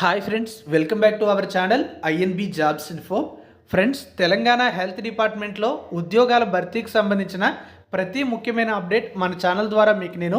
Hi friends welcome back to our channel INB jobs info friends Telangana health డిపార్ట్మెంట్లో ఉద్యోగాల భర్తీకి సంబంధించిన ప్రతి ముఖ్యమైన అప్డేట్ మన ఛానల్ ద్వారా మీకు నేను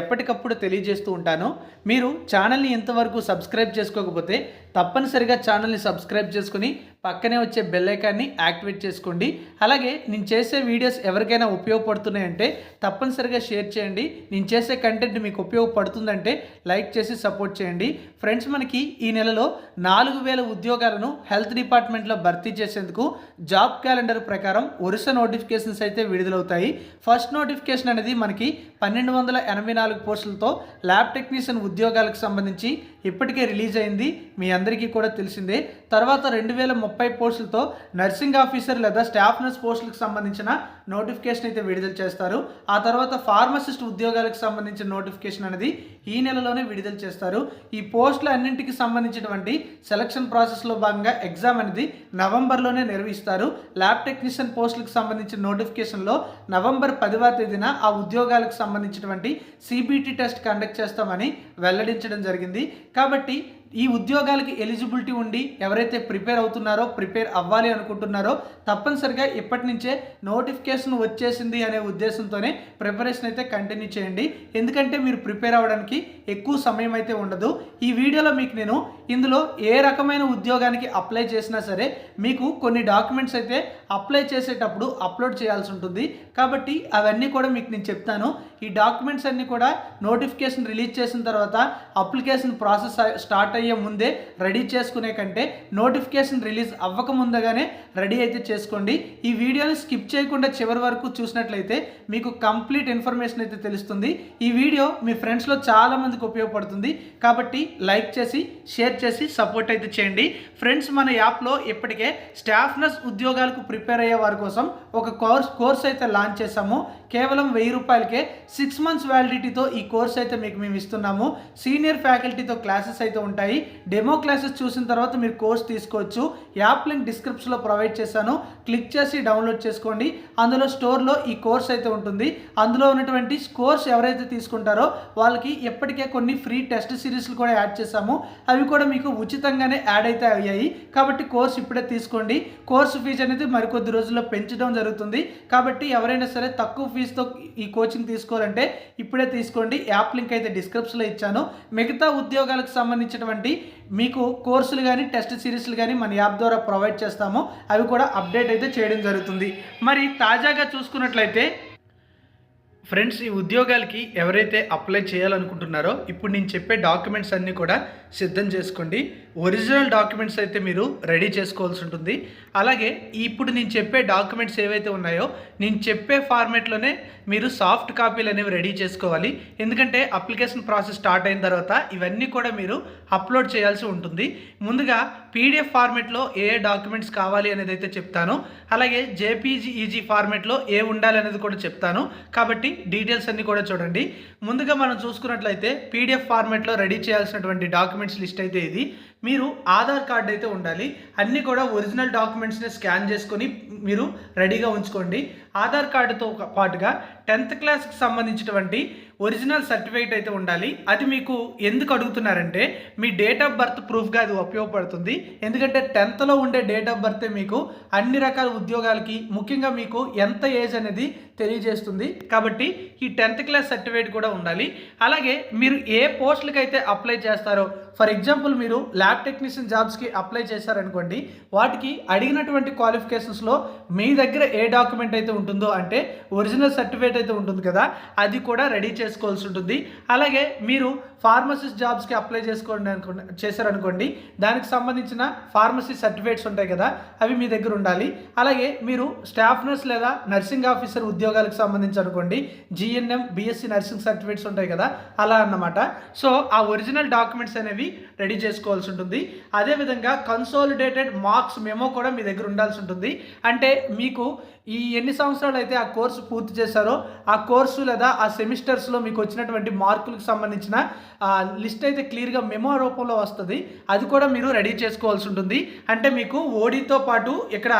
ఎప్పటికప్పుడు తెలియజేస్తూ ఉంటాను. మీరు ఛానల్ని ఇంతవరకు సబ్స్క్రైబ్ చేసుకోకపోతే తప్పనిసరిగా ఛానల్ని సబ్స్క్రైబ్ చేసుకుని పక్కనే వచ్చే బెల్ ఐకాన్ని యాక్టివేట్ చేసుకోండి. అలాగే నేను చేసే వీడియోస్ ఎవరికైనా ఉపయోగపడుతున్నాయంటే తప్పనిసరిగా షేర్ చేయండి. నేను చేసే కంటెంట్ మీకు ఉపయోగపడుతుందంటే లైక్ చేసి సపోర్ట్ చేయండి. ఫ్రెండ్స్ మనకి ఈ నెలలో నాలుగు వేల ఉద్యోగాలను హెల్త్ డిపార్ట్మెంట్లో భర్తీ చేసేందుకు జాబ్ క్యాలెండర్ ప్రకారం వరుస నోటిఫికేషన్స్ అయితే విడుదలవుతాయి. ఫస్ట్ నోటిఫికేషన్ అనేది మనకి పన్నెండు వందల ఎనభై నాలుగు పోస్టులతో ల్యాబ్ టెక్నీషియన్ ఉద్యోగాలకు సంబంధించి ఇప్పటికే రిలీజ్ అయింది. మీ అందరికీ కూడా తెలిసిందే. తర్వాత రెండు వేల ముప్పై పోస్టులతో నర్సింగ్ ఆఫీసర్ లేదా స్టాఫ్ నర్స్ పోస్టులకు సంబంధించిన నోటిఫికేషన్ అయితే విడుదల చేస్తారు. ఆ తర్వాత ఫార్మసిస్ట్ ఉద్యోగాలకు సంబంధించిన నోటిఫికేషన్ అనేది ఈ నెలలోనే విడుదల చేస్తారు. ఈ పోస్టుల అన్నింటికి సంబంధించినటువంటి సెలక్షన్ ప్రాసెస్లో భాగంగా ఎగ్జామ్ అనేది నవంబర్లోనే నిర్వహిస్తారు. ల్యాబ్ టెక్నీషియన్ పోస్టులకు సంబంధించిన నోటిఫికేషన్లో నవంబర్ పదివ తేదీన ఆ ఉద్యోగాలకు సంబంధించినటువంటి సిబిటి టెస్ట్ కండక్ట్ చేస్తామని వెల్లడించడం జరిగింది. కాబట్టి ఈ ఉద్యోగాలకి ఎలిజిబిలిటీ ఉండి ఎవరైతే ప్రిపేర్ అవుతున్నారో ప్రిపేర్ అవ్వాలి అనుకుంటున్నారో తప్పనిసరిగా ఇప్పటి నుంచే నోటిఫికేషన్ వచ్చేసింది అనే ఉద్దేశంతోనే ప్రిపరేషన్ అయితే కంటిన్యూ చేయండి. ఎందుకంటే మీరు ప్రిపేర్ అవ్వడానికి ఎక్కువ సమయం అయితే ఉండదు. ఈ వీడియోలో మీకు నేను ఇందులో ఏ రకమైన ఉద్యోగానికి అప్లై చేసినా సరే మీకు కొన్ని డాక్యుమెంట్స్ అయితే అప్లై చేసేటప్పుడు అప్లోడ్ చేయాల్సి ఉంటుంది. కాబట్టి అవన్నీ కూడా మీకు నేను చెప్తాను. ఈ డాక్యుమెంట్స్ అన్నీ కూడా నోటిఫికేషన్ రిలీజ్ చేసిన తర్వాత అప్లికేషన్ ప్రాసెస్ స్టార్ట్ అయ్యే ముందే రెడీ చేసుకునే కంటే నోటిఫికేషన్ రిలీజ్ అవ్వక ముందుగానే రెడీ అయితే చేసుకోండి. ఈ వీడియోని స్కిప్ చేయకుండా చివరి వరకు చూసినట్లయితే మీకు కంప్లీట్ ఇన్ఫర్మేషన్ అయితే తెలుస్తుంది. ఈ వీడియో మీ ఫ్రెండ్స్లో చాలా మందికి ఉపయోగపడుతుంది. కాబట్టి లైక్ చేసి షేర్ చేసి సపోర్ట్ అయితే చేయండి. ఫ్రెండ్స్ మన యాప్లో ఇప్పటికే స్టాఫ్ నర్స్ ఉద్యోగాలకు ప్రిపేర్ అయ్యే వారి కోసం ఒక కోర్స్ కోర్స్ అయితే లాంచ్ చేశాము. కేవలం వెయ్యి రూపాయలకే సిక్స్ మంత్స్ వ్యాలిడిటీతో ఈ కోర్స్ అయితే మీకు మేము ఇస్తున్నాము. సీనియర్ ఫ్యాకల్టీతో క్లాసెస్ అయితే ఉంటాయి. డెమో క్లాసెస్ చూసిన తర్వాత మీరు కోర్స్ తీసుకోవచ్చు. యాప్ లింక్ డిస్క్రిప్షన్లో ప్రొవైడ్ చేశాను. క్లిక్ చేసి డౌన్లోడ్ చేసుకోండి. అందులో స్టోర్లో ఈ కోర్స్ అయితే ఉంటుంది. అందులో ఉన్నటువంటి కోర్స్ ఎవరైతే తీసుకుంటారో వాళ్ళకి ఎప్పటికే కొన్ని ఫ్రీ టెస్ట్ సిరీస్లు కూడా యాడ్ చేశాము. అవి కూడా మీకు ఉచితంగానే యాడ్ అయితే అయ్యాయి. కాబట్టి కోర్స్ ఇప్పుడే తీసుకోండి. కోర్సు ఫీజు అనేది మరికొద్ది రోజుల్లో పెంచడం జరుగుతుంది. కాబట్టి ఎవరైనా సరే తక్కువ ఫీజుతో ఈ కోచింగ్ తీసుకోవాలంటే ఇప్పుడే తీసుకోండి. యాప్ లింక్ అయితే డిస్క్రిప్షన్లో ఇచ్చాను. మిగతా ఉద్యోగాలకు సంబంధించినటువంటి మీకు కోర్సులు కానీ టెస్ట్ సిరీస్లు కానీ మన యాప్ ద్వారా ప్రొవైడ్ చేస్తాము. అవి కూడా అప్డేట్ అయితే చేయడం జరుగుతుంది. మరి తాజాగా చూసుకున్నట్లయితే ఫ్రెండ్స్ ఈ ఉద్యోగాలకి ఎవరైతే అప్లై చేయాలనుకుంటున్నారో ఇప్పుడు నేను చెప్పే డాక్యుమెంట్స్ అన్నీ కూడా సిద్ధం చేసుకోండి. ఒరిజినల్ డాక్యుమెంట్స్ అయితే మీరు రెడీ చేసుకోవాల్సి ఉంటుంది. అలాగే ఇప్పుడు నేను చెప్పే డాక్యుమెంట్స్ ఏవైతే ఉన్నాయో నేను చెప్పే ఫార్మేట్లోనే మీరు సాఫ్ట్ కాపీలు అనేవి రెడీ చేసుకోవాలి. ఎందుకంటే అప్లికేషన్ ప్రాసెస్ స్టార్ట్ అయిన తర్వాత ఇవన్నీ కూడా మీరు అప్లోడ్ చేయాల్సి ఉంటుంది. ముందుగా పీడిఎఫ్ ఫార్మేట్లో ఏ ఏ డాక్యుమెంట్స్ కావాలి అనేది అయితే చెప్తాను. అలాగే జేపీజీ ఈజీ ఫార్మేట్లో ఏ ఉండాలి అనేది కూడా చెప్తాను. కాబట్టి డీటెయిల్స్ అన్నీ కూడా చూడండి. ముందుగా మనం చూసుకున్నట్లయితే పీడిఎఫ్ ఫార్మేట్లో రెడీ చేయాల్సినటువంటి డాక్యుమెంట్స్ డాక్యుమెంట్స్ లిస్ట్ అయితే ఇది. మీరు ఆధార్ కార్డ్ అయితే ఉండాలి. అన్నీ కూడా ఒరిజినల్ డాక్యుమెంట్స్ని స్కాన్ చేసుకొని మీరు రెడీగా ఉంచుకోండి. ఆధార్ కార్డుతో పాటుగా టెన్త్ క్లాస్కి సంబంధించినటువంటి ఒరిజినల్ సర్టిఫికేట్ అయితే ఉండాలి. అది మీకు ఎందుకు అడుగుతున్నారంటే మీ డేట్ ఆఫ్ బర్త్ ప్రూఫ్గా అది ఉపయోగపడుతుంది. ఎందుకంటే టెన్త్లో ఉండే డేట్ ఆఫ్ బర్తే మీకు అన్ని రకాల ఉద్యోగాలకి ముఖ్యంగా మీకు ఎంత ఏజ్ అనేది తెలియజేస్తుంది. కాబట్టి ఈ టెన్త్ క్లాస్ సర్టిఫికేట్ కూడా ఉండాలి. అలాగే మీరు ఏ పోస్టులకి అయితే అప్లై చేస్తారో ఫర్ ఎగ్జాంపుల్ మీరు ల్యాబ్ టెక్నీషియన్ జాబ్స్కి అప్లై చేశారనుకోండి వాటికి అడిగినటువంటి క్వాలిఫికేషన్స్లో మీ దగ్గర ఏ డాక్యుమెంట్ అయితే ఉంటుందో అంటే ఒరిజినల్ సర్టిఫికేట్ అయితే ఉంటుంది కదా అది కూడా రెడీ చేసుకోవాల్సి ఉంటుంది. అలాగే మీరు ఫార్మసిస్ట్ జాబ్స్కి అప్లై చేసుకోండి అనుకోండి చేశారనుకోండి దానికి సంబంధించిన ఫార్మసీ సర్టిఫికేట్స్ ఉంటాయి కదా అవి మీ దగ్గర ఉండాలి. అలాగే మీరు స్టాఫ్ నర్స్ లేదా నర్సింగ్ ఆఫీసర్ ఉద్యోగాలకు సంబంధించి అనుకోండి జిఎన్ఎం బిఎస్సి నర్సింగ్ సర్టిఫికేట్స్ ఉంటాయి కదా అలా అన్నమాట. సో ఆ ఒరిజినల్ డాక్యుమెంట్స్ అనేవి రెడీ చేసుకోవాల్సి ఉంటుంది. అదేవిధంగా కన్సోలిడేటెడ్ మార్క్స్ మెమో కూడా మీ దగ్గర ఉండాల్సి ఉంటుంది. అంటే మీకు ఈ ఎన్ని సంవత్సరాలు అయితే ఆ కోర్సు పూర్తి చేశారో ఆ కోర్సు లేదా ఆ సెమిస్టర్స్లో మీకు వచ్చినటువంటి మార్కులకు సంబంధించిన లిస్ట్ అయితే క్లియర్గా మెమో రూపంలో వస్తుంది. అది కూడా మీరు రెడీ చేసుకోవాల్సి ఉంటుంది. అంటే మీకు ఓడితో పాటు ఇక్కడ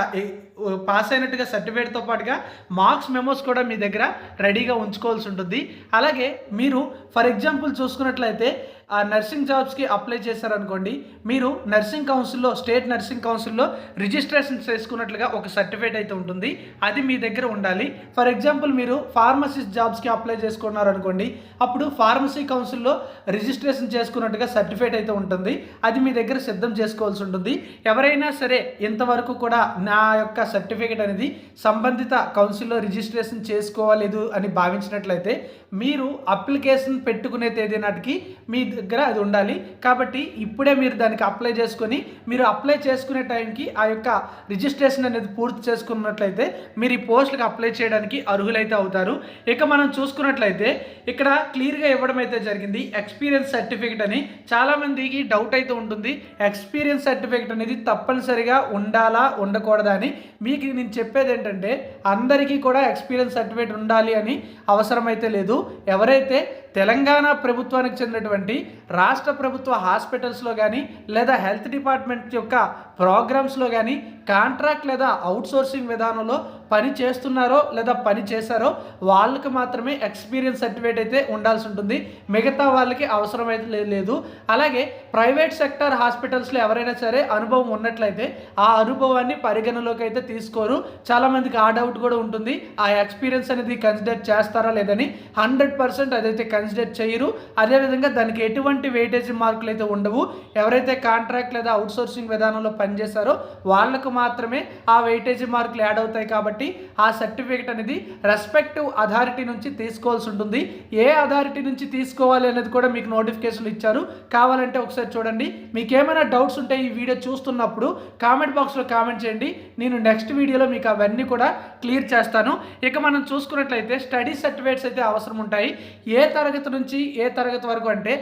పాస్ అయినట్టుగా సర్టిఫికేట్తో పాటుగా మార్క్స్ మెమోస్ కూడా మీ దగ్గర రెడీగా ఉంచుకోవాల్సి ఉంటుంది. అలాగే మీరు ఫర్ ఎగ్జాంపుల్ చూసుకున్నట్లయితే ఆ నర్సింగ్ జాబ్స్కి అప్లై చేశారనుకోండి మీరు నర్సింగ్ కౌన్సిల్లో స్టేట్ నర్సింగ్ కౌన్సిల్లో రిజిస్ట్రేషన్ చేసుకున్నట్లుగా ఒక సర్టిఫికేట్ అయితే ఉంటుంది. అది మీ దగ్గర ఉండాలి. ఫర్ ఎగ్జాంపుల్ మీరు ఫార్మసిస్ట్ జాబ్స్కి అప్లై చేసుకున్నారనుకోండి అప్పుడు ఫార్మసీ కౌన్సిల్లో రిజిస్ట్రేషన్ చేసుకున్నట్టుగా సర్టిఫికేట్ అయితే ఉంటుంది. అది మీ దగ్గర సిద్ధం చేసుకోవాల్సి ఉంటుంది. ఎవరైనా సరే ఇంతవరకు కూడా నా యొక్క సర్టిఫికేట్ అనేది సంబంధిత కౌన్సిల్లో రిజిస్ట్రేషన్ చేసుకోవాలేదు అని భావించినట్లయితే మీరు అప్లికేషన్ పెట్టుకునే తేదీ నాటికి మీ దగ్గర అది ఉండాలి. కాబట్టి ఇప్పుడే మీరు దానికి అప్లై చేసుకొని మీరు అప్లై చేసుకునే టైంకి ఆ యొక్క రిజిస్ట్రేషన్ అనేది పూర్తి చేసుకున్నట్లయితే మీరు ఈ పోస్టులకు అప్లై చేయడానికి అర్హులైతే అవుతారు. ఇక మనం చూసుకున్నట్లయితే ఇక్కడ క్లియర్గా ఇవ్వడం అయితే జరిగింది. ఎక్స్పీరియన్స్ సర్టిఫికేట్ అని చాలామందికి డౌట్ అయితే ఉంటుంది. ఎక్స్పీరియన్స్ సర్టిఫికేట్ అనేది తప్పనిసరిగా ఉండాలా ఉండకూడదా అని. మీకు నేను చెప్పేది ఏంటంటే అందరికీ కూడా ఎక్స్పీరియన్స్ సర్టిఫికేట్ ఉండాలి అని అవసరం అయితే లేదు. ఎవరైతే తెలంగాణ ప్రభుత్వానికి చెందినటువంటి రాష్ట్ర ప్రభుత్వ హాస్పిటల్స్లో కానీ లేదా హెల్త్ డిపార్ట్మెంట్ యొక్క ప్రోగ్రామ్స్లో కానీ కాంట్రాక్ట్ లేదా అవుట్సోర్సింగ్ విధానంలో పని చేస్తున్నారో లేదా పని చేశారో వాళ్ళకి మాత్రమే ఎక్స్పీరియన్స్ సర్టిఫికేట్ అయితే ఉండాల్సి ఉంటుంది. మిగతా వాళ్ళకి అవసరం అయితే లేదు. అలాగే ప్రైవేట్ సెక్టర్ హాస్పిటల్స్లో ఎవరైనా సరే అనుభవం ఉన్నట్లయితే ఆ అనుభవాన్ని పరిగణలోకి అయితే తీసుకోరు. చాలామందికి ఆ డౌట్ కూడా ఉంటుంది. ఆ ఎక్స్పీరియన్స్ అనేది కన్సిడర్ చేస్తారా లేదని. హండ్రెడ్ పర్సెంట్ అదైతే కన్సిడర్ చేయరు. అదేవిధంగా దానికి ఎటువంటి వెయిటేజ్ మార్కులు అయితే ఉండవు. ఎవరైతే కాంట్రాక్ట్ లేదా అవుట్సోర్సింగ్ విధానంలో పనిచేశారో వాళ్ళకు మాత్రమే ఆ వెయిటేజ్ మార్కులు యాడ్ అవుతాయి కాబట్టి ఆ సర్టిఫికేట్ అనేది రెస్పెక్టివ్ అథారిటీ నుంచి తీసుకోవాల్సి ఉంటుంది. ఏ అథారిటీ నుంచి తీసుకోవాలి అనేది కూడా మీకు నోటిఫికేషన్లు ఇచ్చారు. కావాలంటే ఒకసారి చూడండి. మీకు ఏమైనా డౌట్స్ ఉంటే ఈ వీడియో చూస్తున్నప్పుడు కామెంట్ బాక్స్లో కామెంట్ చేయండి. నేను నెక్స్ట్ వీడియోలో మీకు అవన్నీ కూడా క్లియర్ చేస్తాను. ఇక మనం చూసుకున్నట్లయితే స్టడీ సర్టిఫికేట్స్ అయితే అవసరం ఉంటాయి. ఏ తరగతి నుంచి ఏ తరగతి వరకు అంటే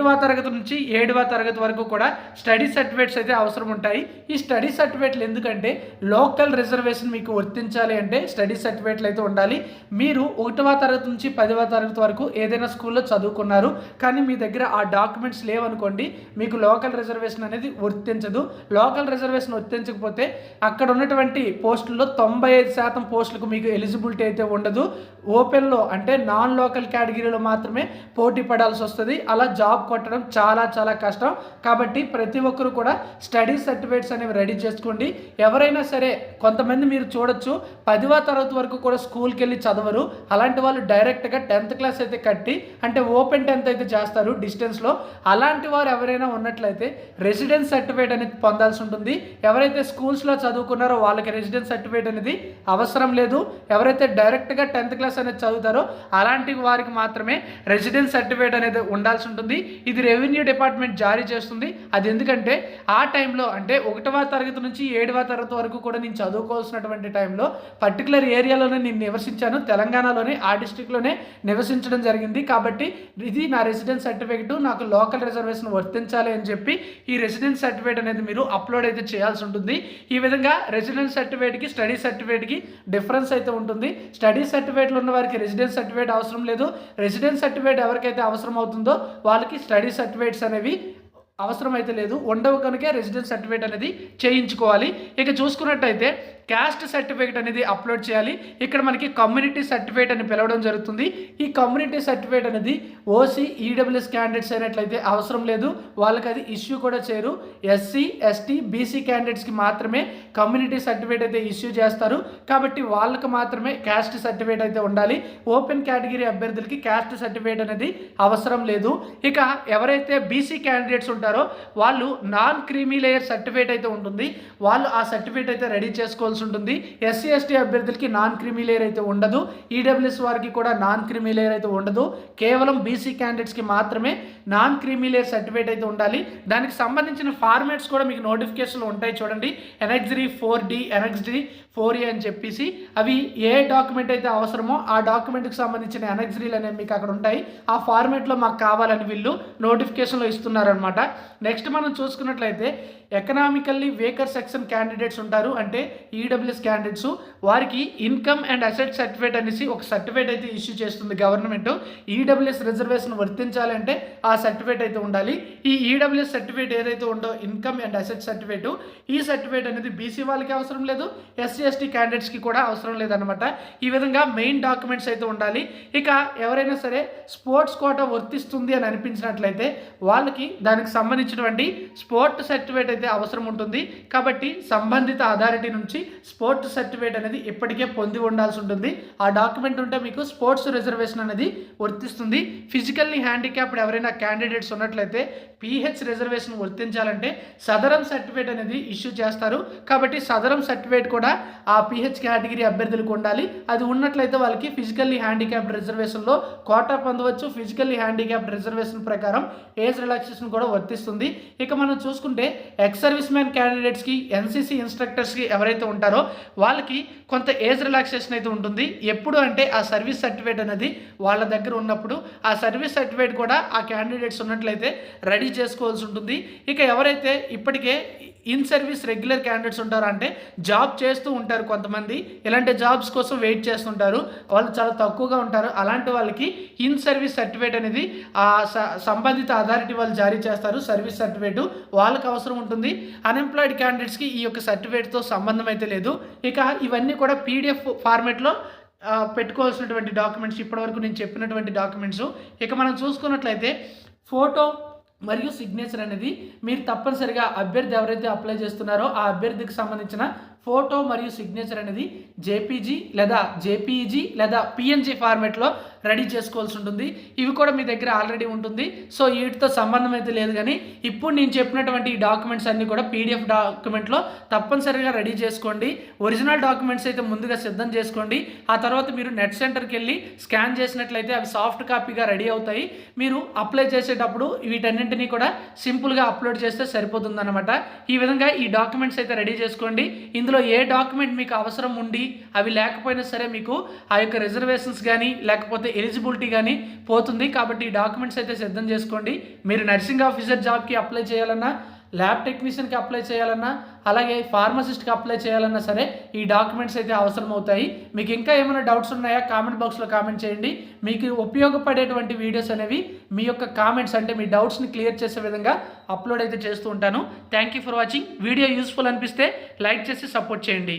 ఒకటవ తరగతి నుంచి ఏడవ తరగతి వరకు కూడా స్టడీ సర్టిఫికేట్స్ అయితే అవసరం ఉంటాయి. ఈ స్టడీ సర్టిఫికేట్లు ఎందుకంటే లోకల్ రిజర్వేషన్ మీకు వర్తించాలి అంటే స్టడీ సర్టిఫికేట్లు అయితే ఉండాలి. మీరు ఒకటవ తరగతి నుంచి పదవ తరగతి వరకు ఏదైనా స్కూల్లో చదువుకున్నారు. కానీ మీ దగ్గర ఆ డాక్యుమెంట్స్ లేవనుకోండి మీకు లోకల్ రిజర్వేషన్ అనేది వర్తించదు. లోకల్ రిజర్వేషన్ వర్తించకపోతే అక్కడ ఉన్నటువంటి పోస్టుల్లో తొంభై ఐదు శాతం పోస్టులకు మీకు ఎలిజిబిలిటీ అయితే ఉండదు. ఓపెన్లో అంటే నాన్ లోకల్ కేటగిరీలో మాత్రమే పోటీ పడాల్సి వస్తుంది. అలా జాబ్ కొట్టడం చాలా చాలా కష్టం. కాబట్టి ప్రతి ఒక్కరు కూడా స్టడీ సర్టిఫికేట్స్ అనేవి రెడీ చేసుకోండి. ఎవరైనా సరే కొంతమంది మీరు చూడొచ్చు పదివ తరగతి వరకు కూడా స్కూల్కి వెళ్ళి చదవరు. అలాంటి వాళ్ళు డైరెక్ట్గా టెన్త్ క్లాస్ అయితే కట్టి అంటే ఓపెన్ టెన్త్ అయితే చేస్తారు డిస్టెన్స్లో. అలాంటి వారు ఎవరైనా ఉన్నట్లయితే రెసిడెన్స్ సర్టిఫికేట్ అనేది పొందాల్సి ఉంటుంది. ఎవరైతే స్కూల్స్లో చదువుకున్నారో వాళ్ళకి రెసిడెన్స్ సర్టిఫికేట్ అనేది అవసరం లేదు. ఎవరైతే డైరెక్ట్గా టెన్త్ క్లాస్ అనేది చదువుతారో అలాంటి వారికి మాత్రమే రెసిడెన్స్ సర్టిఫికేట్ అనేది ఉండాల్సి ఉంటుంది. ఇది రెవెన్యూ డిపార్ట్మెంట్ జారీ చేస్తుంది. అది ఎందుకంటే ఆ టైంలో అంటే ఒకటవ తరగతి నుంచి ఏడవ తరగతి వరకు కూడా నేను చదువుకోవాల్సినటువంటి టైంలో పర్టికులర్ ఏరియాలోనే నేను నివసించాను. తెలంగాణలోనే ఆ డిస్టిక్లోనే నివసించడం జరిగింది. కాబట్టి ఇది నా రెసిడెన్స్ సర్టిఫికేట్ నాకు లోకల్ రిజర్వేషన్ వర్తించాలి అని చెప్పి ఈ రెసిడెన్స్ సర్టిఫికేట్ అనేది మీరు అప్లోడ్ అయితే చేయాల్సి ఉంటుంది. ఈ విధంగా రెసిడెన్స్ సర్టిఫికేట్కి స్టడీ సర్టిఫికేట్కి డిఫరెన్స్ అయితే ఉంటుంది. స్టడీ సర్టిఫికేట్లు ఉన్న వారికి రెసిడెన్స్ సర్టిఫికేట్ అవసరం లేదు. రెసిడెన్స్ సర్టిఫికేట్ ఎవరికైతే అవసరం అవుతుందో వాళ్ళకి స్టడీ సర్టిఫికేట్స్ అనేవి అవసరం అయితే లేదు. ఉండవు కనుక రెసిడెన్స్ సర్టిఫికేట్ అనేది చేయించుకోవాలి. ఇక చూసుకున్నట్టయితే క్యాస్ట్ సర్టిఫికేట్ అనేది అప్లోడ్ చేయాలి. ఇక్కడ మనకి కమ్యూనిటీ సర్టిఫికేట్ అని పిలవడం జరుగుతుంది. ఈ కమ్యూనిటీ సర్టిఫికేట్ అనేది ఓసీ ఈడబ్ల్యూఎస్ క్యాండిడేట్స్ అయినట్లయితే అవసరం లేదు. వాళ్ళకి అది ఇష్యూ కూడా చేయరు. ఎస్సీ ఎస్టీ బీసీ క్యాండిడేట్స్కి మాత్రమే కమ్యూనిటీ సర్టిఫికేట్ అయితే ఇష్యూ చేస్తారు. కాబట్టి వాళ్ళకి మాత్రమే క్యాస్ట్ సర్టిఫికేట్ అయితే ఉండాలి. ఓపెన్ కేటగిరీ అభ్యర్థులకి క్యాస్ట్ సర్టిఫికేట్ అనేది అవసరం లేదు. ఇక ఎవరైతే బీసీ క్యాండిడేట్స్ ఉంటారో వాళ్ళు నాన్ క్రీమీ లేయర్ సర్టిఫికేట్ అయితే ఉంటుంది. వాళ్ళు ఆ సర్టిఫికేట్ అయితే రెడీ చేసుకోవాల్సి ఉంటుంది. ఎస్సీ ఎస్టీ అభ్యర్థులకి నాన్ క్రిమిలేయర్ అయితే ఉండదు. ఈడబ్ల్యూఎస్ వారికి కూడా నాన్ క్రిమిలేయర్ అయితే ఉండదు. కేవలం బీసీ క్యాండిడేట్స్కి మాత్రమే నాన్ క్రిమిలేయర్ సర్టిఫికేట్ అయితే ఉండాలి. దానికి సంబంధించిన ఫార్మాట్స్ కూడా మీకు నోటిఫికేషన్లు ఉంటాయి చూడండి. Annexure four D annexure four A అని చెప్పేసి అవి ఏ డాక్యుమెంట్ అయితే అవసరమో ఆ డాక్యుమెంట్కి సంబంధించిన ఎనెక్స్రీలు అనేవి మీకు అక్కడ ఉంటాయి. ఆ ఫార్మాట్లో మాకు కావాలని వీళ్ళు నోటిఫికేషన్లో ఇస్తున్నారనమాట నెక్స్ట్ మనం చూసుకున్నట్లయితే ఎకనామికల్లీ వేకర్ సెక్షన్ క్యాండిడేట్స్ ఉంటారు. అంటే ఈడబ్ల్యూఎస్ క్యాండిడేట్స్ వారికి ఇన్కమ్ అండ్ అసెట్ సర్టిఫికేట్ అనేసి ఒక సర్టిఫికేట్ అయితే ఇష్యూ చేస్తుంది గవర్నమెంట్ ఈడబ్ల్యూఎస్ రిజర్వేషన్ వర్తించాలంటే ఆ సర్టిఫికేట్ అయితే ఉండాలి. ఈ ఈడబ్ల్యూఎస్ సర్టిఫికేట్ ఏదైతే ఉందో ఇన్కమ్ అండ్ అసెట్ సర్టిఫికేట్ ఈ సర్టిఫికేట్ అనేది బీసీ వాళ్ళకి అవసరం లేదు. ఎస్సీ ఎస్టీ క్యాండిడేట్స్కి కూడా అవసరం లేదనమాట ఈ విధంగా మెయిన్ డాక్యుమెంట్స్ అయితే ఉండాలి. ఇక ఎవరైనా సరే స్పోర్ట్స్ కోటా వర్తిస్తుంది అని అనిపించినట్లయితే వాళ్ళకి దానికి సంబంధించినటువంటి స్పోర్ట్ సర్టిఫికేట్ అయితే అవసరం ఉంటుంది. కాబట్టి సంబంధిత అథారిటీ నుంచి స్పోర్ట్స్ సర్టిఫికేట్ అనేది ఇప్పటికే పొంది ఉండాల్సి ఉంటుంది. ఆ డాక్యుమెంట్ ఉంటే మీకు స్పోర్ట్స్ రిజర్వేషన్ అనేది వర్తిస్తుంది. ఫిజికల్లీ హ్యాండిక్యాప్డ్ ఎవరైనా క్యాండిడేట్స్ ఉన్నట్లయితే పీహెచ్ రిజర్వేషన్ వర్తించాలంటే సదరం సర్టిఫికేట్ అనేది ఇష్యూ చేస్తారు. కాబట్టి సదరం సర్టిఫికేట్ కూడా ఆ పీహెచ్ కేటగిరీ అభ్యర్థులకు ఉండాలి. అది ఉన్నట్లయితే వాళ్ళకి ఫిజికల్లీ హ్యాండిక్యాప్డ్ రిజర్వేషన్లో కోటా పొందవచ్చు. ఫిజికల్లీ హ్యాండిక్యాప్డ్ రిజర్వేషన్ ప్రకారం ఏజ్ రిలాక్సేషన్ కూడా వర్తిస్తుంది. ఇక మనం చూసుకుంటే ఎక్స్ సర్వీస్ మ్యాన్ క్యాండిడేట్స్కి ఎన్సీసీ ఇన్స్ట్రక్టర్స్కి ఎవరైతే ఉంటారో వాళ్ళకి కొంత ఏజ్ రిలాక్సేషన్ అయితే ఉంటుంది. ఎప్పుడు అంటే ఆ సర్వీస్ సర్టిఫికేట్ అనేది వాళ్ళ దగ్గర ఉన్నప్పుడు ఆ సర్వీస్ సర్టిఫికేట్ కూడా ఆ క్యాండిడేట్స్ ఉన్నట్లయితే రెడీ చేసుకోవాల్సి ఉంటుంది. ఇక ఎవరైతే ఇప్పటికే ఇన్ సర్వీస్ రెగ్యులర్ క్యాండిడేట్స్ ఉంటారు అంటే జాబ్ చేస్తూ ఉంటారు కొంతమంది. ఇలాంటి జాబ్స్ కోసం వెయిట్ చేస్తుంటారు. వాళ్ళు చాలా తక్కువగా ఉంటారు. అలాంటి వాళ్ళకి ఇన్ సర్వీస్ సర్టిఫికేట్ అనేది ఆ స- సంబంధిత అథారిటీ వాళ్ళు జారీ చేస్తారు. సర్వీస్ సర్టిఫికేట్ వాళ్ళకి అవసరం ఉంటుంది. అన్ఎంప్లాయిడ్ క్యాండిడేట్స్కి ఈ యొక్క సర్టిఫికేట్తో సంబంధం అయితే లేదు. ఇక ఇవన్నీ కూడా పీడిఎఫ్ ఫార్మెట్లో పెట్టుకోవాల్సినటువంటి డాక్యుమెంట్స్ ఇప్పటివరకు నేను చెప్పినటువంటి డాక్యుమెంట్స్ ఇక మనం చూసుకున్నట్లయితే ఫోటో మరియు సిగ్నేచర్ అనేది మీరు తప్పనిసరిగా అభ్యర్థి ఎవరైతే అప్లై చేస్తున్నారో ఆ అభ్యర్థికి సంబంధించిన ఫోటో మరియు సిగ్నేచర్ అనేది జేపీజీ లేదా జేపీజీ లేదా పిఎన్జీ ఫార్మేట్లో రెడీ చేసుకోవాల్సి ఉంటుంది. ఇవి కూడా మీ దగ్గర ఆల్రెడీ ఉంటుంది. సో వీటితో సంబంధం అయితే లేదు కానీ ఇప్పుడు నేను చెప్పినటువంటి ఈ డాక్యుమెంట్స్ అన్నీ కూడా పీడిఎఫ్ డాక్యుమెంట్లో తప్పనిసరిగా రెడీ చేసుకోండి. ఒరిజినల్ డాక్యుమెంట్స్ అయితే ముందుగా సిద్ధం చేసుకోండి. ఆ తర్వాత మీరు నెట్ సెంటర్కి వెళ్ళి స్కాన్ చేసినట్లయితే అవి సాఫ్ట్ కాపీగా రెడీ అవుతాయి. మీరు అప్లై చేసేటప్పుడు వీటన్నింటినీ కూడా సింపుల్గా అప్లోడ్ చేస్తే సరిపోతుందన్నమాట. ఈ విధంగా ఈ డాక్యుమెంట్స్ అయితే రెడీ చేసుకోండి. ఇందులో ఏ డాక్యుమెంట్ మీకు అవసరం ఉండి అవి లేకపోయినా సరే మీకు ఆ యొక్క రిజర్వేషన్స్ కానీ లేకపోతే ఎలిజిబిలిటీ కానీ పోతుంది. కాబట్టి ఈ డాక్యుమెంట్స్ అయితే సిద్ధం చేసుకోండి. మీరు నర్సింగ్ ఆఫీసర్ జాబ్కి అప్లై చేయాలన్నా ల్యాబ్ టెక్నీషియన్కి అప్లై చేయాలన్నా అలాగే ఫార్మసిస్ట్కి అప్లై చేయాలన్నా సరే ఈ డాక్యుమెంట్స్ అయితే అవసరం అవుతాయి మీకు ఇంకా ఏమైనా డౌట్స్ ఉన్నాయా? కామెంట్ బాక్స్లో కామెంట్ చేయండి. మీకు ఉపయోగపడేటువంటి వీడియోస్ అనేవి మీ యొక్క కామెంట్స్ అంటే మీ డౌట్స్ని క్లియర్ చేసే విధంగా అప్లోడ్ అయితే చేస్తూ ఉంటాను. Thank you for watching. Video useful అనిపిస్తే లైక్ చేసి సపోర్ట్ చేయండి.